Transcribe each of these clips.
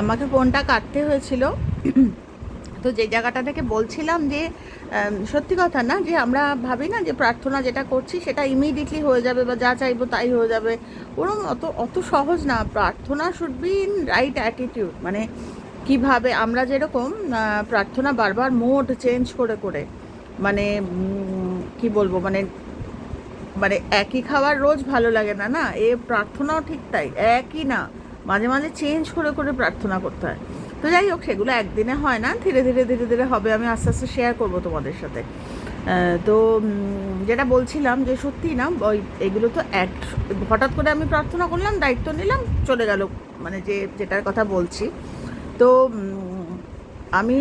আমাকে ফোনটা কাটতে হয়েছিল। তো যে জায়গাটা থেকে বলছিলাম যে সত্যি কথা না, যে আমরা ভাবি না যে প্রার্থনা যেটা করছি সেটা ইমিডিয়েটলি হয়ে যাবে বা যা চাইব তাই হয়ে যাবে। ওরম অত অত সহজ না। প্রার্থনা should be in right attitude মানে কীভাবে আমরা যেরকম প্রার্থনা বারবার মোড চেঞ্জ করে করে মানে কি বলব মানে মানে একই খাবার রোজ ভালো লাগে না না? এ প্রার্থনাও ঠিক তাই, একই না। মাঝে মাঝে চেঞ্জ করে করে প্রার্থনা করতে হয়। তো যাই হোক, সেগুলো একদিনে হয় না, ধীরে ধীরে ধীরে ধীরে হবে, আমি আস্তে আস্তে শেয়ার করব তোমাদের সাথে। তো যেটা বলছিলাম যে সত্যি না, ওই এগুলো তো এক, হঠাৎ করে আমি প্রার্থনা করলাম, দায়িত্ব নিলাম, চলে গেল মানে যে, যেটার কথা বলছি। তো আমি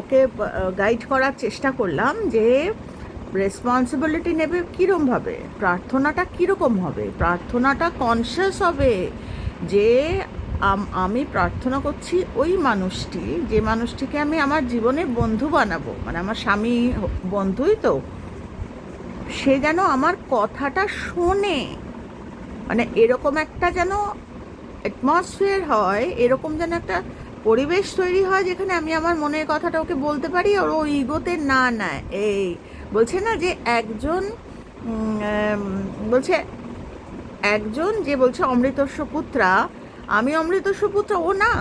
ওকে গাইড করার চেষ্টা করলাম যে রেসপন্সিবিলিটি নেবে কীরমভাবে প্রার্থনাটা কীরকম হবে, প্রার্থনাটা কনসিয়াস হবে যে আম- প্রার্থনা করছি ওই মানুষটি, যে মানুষটিকে আমি আমার জীবনের বন্ধু বানাবো মানে আমার স্বামী বন্ধুই তো, সে যেন আমার কথাটা শোনে। মানে এরকম একটা যেন অ্যাটমসফিয়ার হয়, এরকম যেন একটা পরিবেশ তৈরি হয়, যেখানে আমি আমার মনের কথাটা ওকে বলতে পারি আর ও ইগোতে না নেয়। এই, বলছে না যে একজন বলছে একজন যে বলছে অমৃতস্ব পুত্রা, আমি অমৃতস্ব পুত্র, ও না।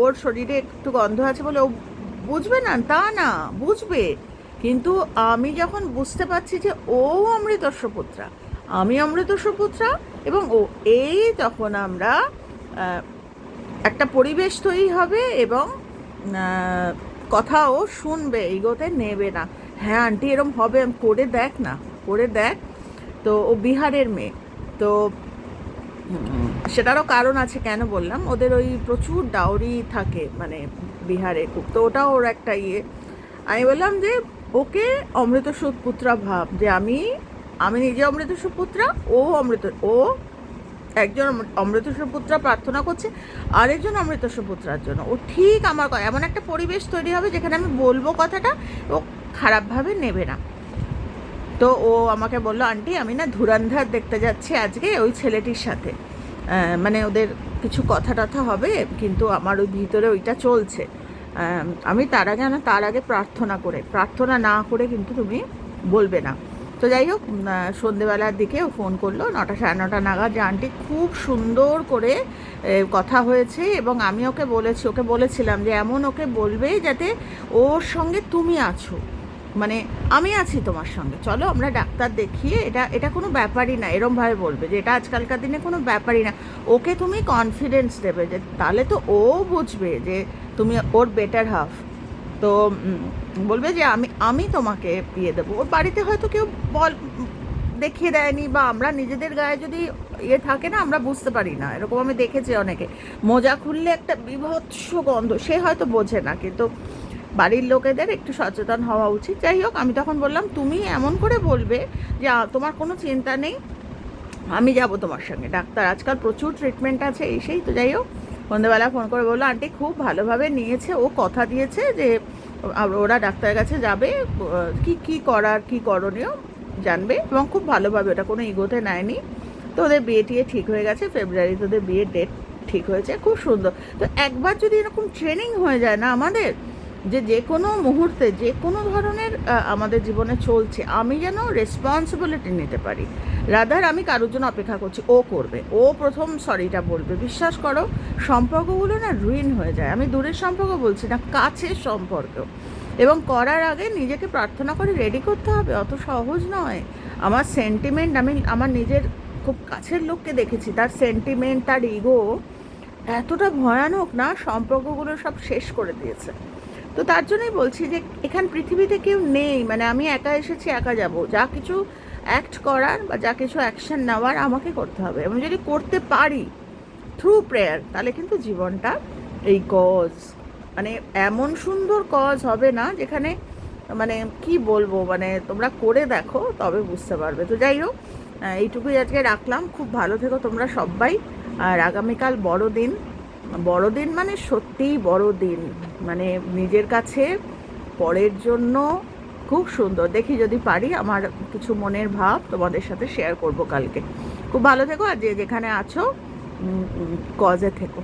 ওর শরীরে একটু গন্ধ আছে বলে ও বুঝবে না, তা না, বুঝবে। কিন্তু আমি যখন বুঝতে পারছি যে ও অমৃতস্ব পুত্রা, আমি অমৃতস্ব পুত্রা এবং ও, এই তখন আমরা একটা পরিবেশ তৈরি হবে এবং কথাও শুনবে ইগোতে নেবে না। হ্যাঁ আন্টি, এরম হবে, করে দেখ না, করে দেখ। তো ও বিহারের মেয়ে। তো, সেটারও কারণ আছে কেন বললাম? ওদের ওই প্রচুর ডাউরি থাকে মানে বিহারে খুব। তো ওটাও ওর একটা ইয়ে। আমি বললাম যে, ওকে অমৃত পুত্রা ভাব, যে আমি আমি নিজে অমৃত পুত্রা, ও অমৃত, ও একজন অমৃত পুত্রা প্রার্থনা করছে, আরেকজন অমৃত পুত্রার জন্য। ও ঠিক আমার এমন একটা পরিবেশ তৈরি হবে যেখানে আমি বলব কথাটা, ও খারাপভাবে নেবে না। তো ও আমাকে বলল, আন্টি, আমি না ধুরন্ধর দেখতে যাচ্ছি আজকে ওই ছেলেটির সাথে। মানে ওদের কিছু কথা টথা হবে, কিন্তু আমার ওই ভিতরে ওইটা চলছে। আমি তার আগে না, তার আগে প্রার্থনা করে, প্রার্থনা না করে কিন্তু তুমি বলবে না। তো যাই হোক সন্ধেবেলার দিকে ও ফোন করল, নটা সাড়ে নটা নাগাদ যে, আন্টি, খুব সুন্দর করে কথা হয়েছে এবং আমি ওকে বলেছি, ওকে বলেছিলাম যে, এমন ওকে বলবে যাতে ওর সঙ্গে তুমি আছো। মানে আমি আছি তোমার সঙ্গে। চলো আমরা ডাক্তার দেখিয়ে এটা এটা কোনো ব্যাপারই না এরমভাবে বলবে যে এটা আজকালকার দিনে কোনো ব্যাপারই না। ওকে তুমি কনফিডেন্স দেবে যে, তাহলে তো ও বুঝবে যে তুমি ওর বেটার হাফ তো বলবে যে আমি আমি তোমাকে দিয়ে দেবো। ওর বাড়িতে হয়তো কেউ বল, দেখিয়ে দেয়নি বা আমরা নিজেদের গায়ে যদি ইয়ে থাকে না, আমরা বুঝতে পারি না। এরকম আমি দেখেছি অনেকে। মোজা খুললে একটা বিভৎস গন্ধ, সে হয়তো বোঝে না, কিন্তু বাড়ির লোকেদের একটু সচেতন হওয়া উচিত। যাই হোক, আমি তখন বললাম, তুমি এমন করে বলবে যে তোমার কোনো চিন্তা নেই, আমি যাব তোমার সঙ্গে। ডাক্তার আজকাল প্রচুর ট্রিটমেন্ট আছে এই সেই তো যাই হোক সন্ধ্যেবেলা ফোন করে বলল, আন্টি খুব ভালোভাবে নিয়েছে, ও কথা দিয়েছে যে ওরা ডাক্তারের কাছে যাবে কি কি করার, কি করণীয় জানবে এবং খুব ভালোভাবে, ওটা কোনো ইগোতে নেয়নি। তো ওদের বিয়ে টিয়ে ঠিক হয়ে গেছে, ফেব্রুয়ারিতে ওদের বিয়ের ডেট ঠিক হয়েছে, খুব সুন্দর। তো একবার যদি এরকম ট্রেনিং হয়ে যায় না আমাদের যে যে কোনো মুহূর্তে যে কোনো ধরনের আমাদের জীবনে চলছে, আমি যেন রেসপন্সিবিলিটি নিতে পারি। রাদার আমি কারোর জন্য অপেক্ষা করছি, ও করবে। ও প্রথম সরিটা বলবে। বিশ্বাস করো, সম্পর্কগুলো না রুইন হয়ে যায়। আমি দূরের সম্পর্ক বলছি না, কাছের সম্পর্ক। এবং করার আগে নিজেকে প্রার্থনা করে রেডি করতে হবে, অত সহজ নয়। আমার সেন্টিমেন্ট আমি আমার নিজের খুব কাছের লোককে দেখেছি, তার সেন্টিমেন্ট তার ইগো এতটা ভয়ানক না, সম্পর্কগুলো সব শেষ করে দিয়েছে। তো তার জন্যই বলছি যে এখান পৃথিবীতে কেউ নেই মানে আমি একা এসেছি, একা যাব। যা কিছু অ্যাক্ট করার বা যা কিছু অ্যাকশন নেওয়ার আমাকে করতে হবে। আমি যদি করতে পারি থ্রু প্রেয়ার তাহলে কিন্তু জীবনটা এই কজ মানে এমন সুন্দর কজ হবে না যেখানে মানে কি বলব মানে তোমরা করে দেখো, তবে বুঝতে পারবে। তো যাই হোক এইটুকুই আজকে রাখলাম। খুব ভালো থেকো তোমরা সবাই। আর আগামীকাল বড়দিন বড়দিন মানে সত্যিই বড়দিন। মানে নিজের কাছে পরের জন্য খুব সুন্দর। দেখি যদি পারি আমার কিছু মনের ভাব তোমাদের সাথে শেয়ার করব কালকে। খুব ভালো থেকো আর যে যেখানে আছো কজে থেকো।